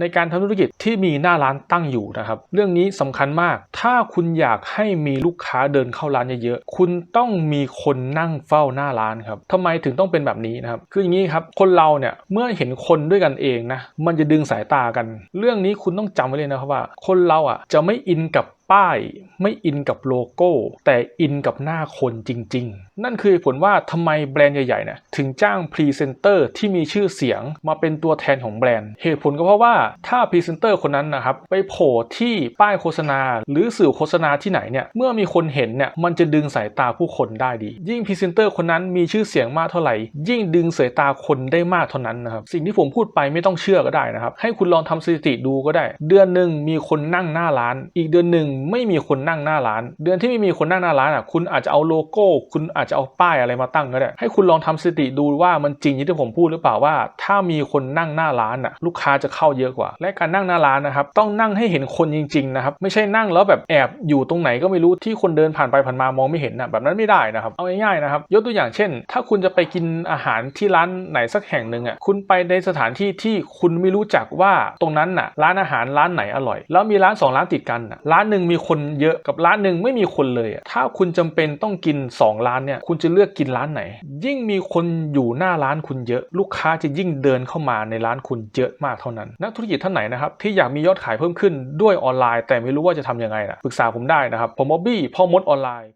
ในการทำธุรกิจที่มีหน้าร้านตั้งอยู่นะครับ เรื่องนี้สำคัญมาก ถ้าคุณอยากให้มีลูกค้าเดินเข้าร้านเยอะๆ คุณต้องมีคนนั่งเฝ้าหน้าร้านครับทำไมถึงต้องเป็นแบบนี้นะครับ คืออย่างนี้ครับ คนเราเนี่ยเมื่อเห็นคนด้วยกันเองนะ มันจะดึงสายตากัน เรื่องนี้คุณต้องจำไว้เลยนะครับว่า คนเราอะจะไม่อินกับ ป้าย ไม่อินกับโลโก้ แต่อินกับหน้าคนจริง ๆ นั่นคือเหตุผลว่าทำไมแบรนด์ใหญ่ๆเนี่ยถึงจ้างพรีเซนเตอร์ที่มีชื่อเสียงมาเป็นตัวแทนของแบรนด์ เหตุผลก็เพราะว่าถ้าพรีเซนเตอร์คนนั้นนะครับไปโผล่ที่ป้ายโฆษณา หรือสื่อโฆษณาที่ไหนเนี่ยเมื่อมีคนเห็นเนี่ยมันจะดึงสายตาผู้คนได้ดี ยิ่งพรีเซนเตอร์คนนั้นมีชื่อเสียงมากเท่าไหร่ ยิ่งดึงสายตาคนได้มากเท่านั้นนะครับสิ่งที่ผมพูดไปไม่ต้องเชื่อก็ได้นะครับให้คุณลองทำสถิติดูก็ได้ เดือนหนึ่งมีคนนั่งหน้าร้าน อีกเดือนหนึ่งไม่มีคนนั่งหน้าร้าน เดือนที่ไม่มีคนนั่งหน้าร้านอะคุณอาจจะเอาโลโก้ คุณอาจจะเอาป้ายอะไรมาตั้งก็ได้ให้คุณลองทำสติดูว่ามันจริงอย่างที่ผมพูดหรือเปล่าว่า ถ้ามีคนนั่งหน้าร้านอะลูกค้าจะเข้าเยอะกว่า และการนั่งหน้าร้านนะครับต้องนั่งให้เห็นคนจริงๆนะครับไม่ใช่นั่งแล้วแบบแอบอยู่ตรงไหนก็ไม่รู้ที่คนเดินผ่านไปผ่านมามองไม่เห็นนะแบบนั้นไม่ได้นะครับเอาง่ายๆนะครับยกตัวอย่างเช่น ถ้าคุณจะไปกินอาหารที่ร้านไหนสักแห่งหนึ่งอะคุณไปในสถานที่ที่คุณไม่รู้จักว่าตรงนั้นน่ะร้านอาหารร้านไหนอร่อย แล้วมีร้านสองร้านติดกันน่ะร้านหนึ่งมีคนเยอะกับร้านหนึ่งไม่มีคนเลยอะถ้าคุณจำเป็นต้องกิน 2 ร้านเนี่ยคุณจะเลือกกินร้านไหน ยิ่งมีคนอยู่หน้าร้านคุณเยอะ ลูกค้าจะยิ่งเดินเข้ามาในร้านคุณเยอะมากเท่านั้น นักธุรกิจท่านไหนนะครับที่อยากมียอดขายเพิ่มขึ้นด้วยออนไลน์ แต่ไม่รู้ว่าจะทำยังไงนะปรึกษาผมได้นะครับผมบ๊อบบี้พ่อมดออนไลน์